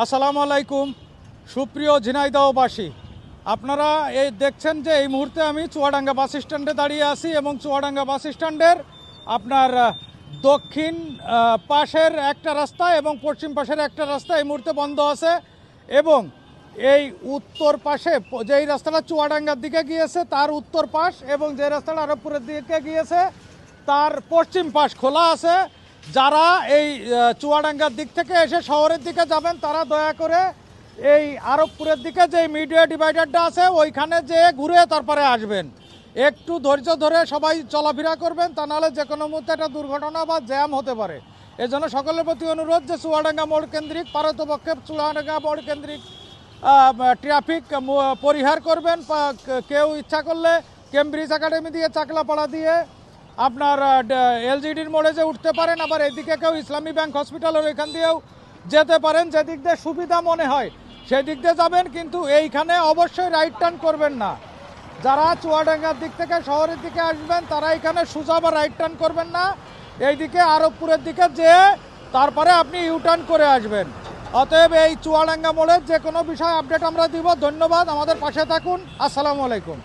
আসসালামু আলাইকুম, সুপ্রিয় ঝিনাইদহবাসী। আপনারা এই দেখছেন যে এই মুহূর্তে আমি চুয়াডাঙ্গা বাস স্ট্যান্ডে দাঁড়িয়ে আছি এবং চুয়াডাঙ্গা বাস স্ট্যান্ডের আপনার দক্ষিণ পাশের একটা রাস্তা এবং পশ্চিম পাশের একটা রাস্তা এই মুহূর্তে বন্ধ আছে এবং এই উত্তর পাশে যেই রাস্তাটা চুয়াডাঙ্গার দিকে গিয়েছে, তার উত্তর পাশ এবং যে রাস্তাটা আরবপুরের দিকে গিয়েছে, তার পশ্চিম পাশ খোলা আছে। যারা এই চুয়াডাঙ্গার দিক থেকে এসে শহরের দিকে যাবেন, তারা দয়া করে এই আরবপুরের দিকে যে মিডিয়া ডিভাইডারটা আছে, ওইখানে যে ঘুরে তারপরে আসবেন। একটু ধৈর্য ধরে সবাই চলাফেরা করবেন, তা নাহলে যে কোনো মুহূর্তে একটা দুর্ঘটনা বা জ্যাম হতে পারে। এজন্য সকলের প্রতি অনুরোধ যে চুয়াডাঙ্গা মোড় কেন্দ্রিক পারতপক্ষে চুয়াডাঙ্গা মোড় কেন্দ্রিক ট্রাফিক পরিহার করবেন কেউ ইচ্ছা করলে, কেমব্রিজ একাডেমি দিয়ে, চাকলাপাড়া দিয়ে আপনার এলজিডির মোড়ে যে উঠতে পারেন, আবার এদিকে কেউ ইসলামী ব্যাংক হসপিটাল হসপিটালের এখান দিয়েও যেতে পারেন, যেদিক দিয়ে সুবিধা মনে হয় সেদিক দিয়ে যাবেন, কিন্তু এইখানে অবশ্যই রাইট টার্ন করবেন না। যারা চুয়াডাঙ্গার দিক থেকে শহরের দিকে আসবেন, তারা এখানে সোজা বা রাইট টার্ন করবেন না। এইদিকে আরবপুরের দিকে যেয়ে তারপরে আপনি ইউটার্ন করে আসবেন। অতএব এই চুয়াডাঙ্গা মোড়ের যে কোনো বিষয় আপডেট আমরা দিব। ধন্যবাদ। আমাদের পাশে থাকুন। আসসালামু আলাইকুম।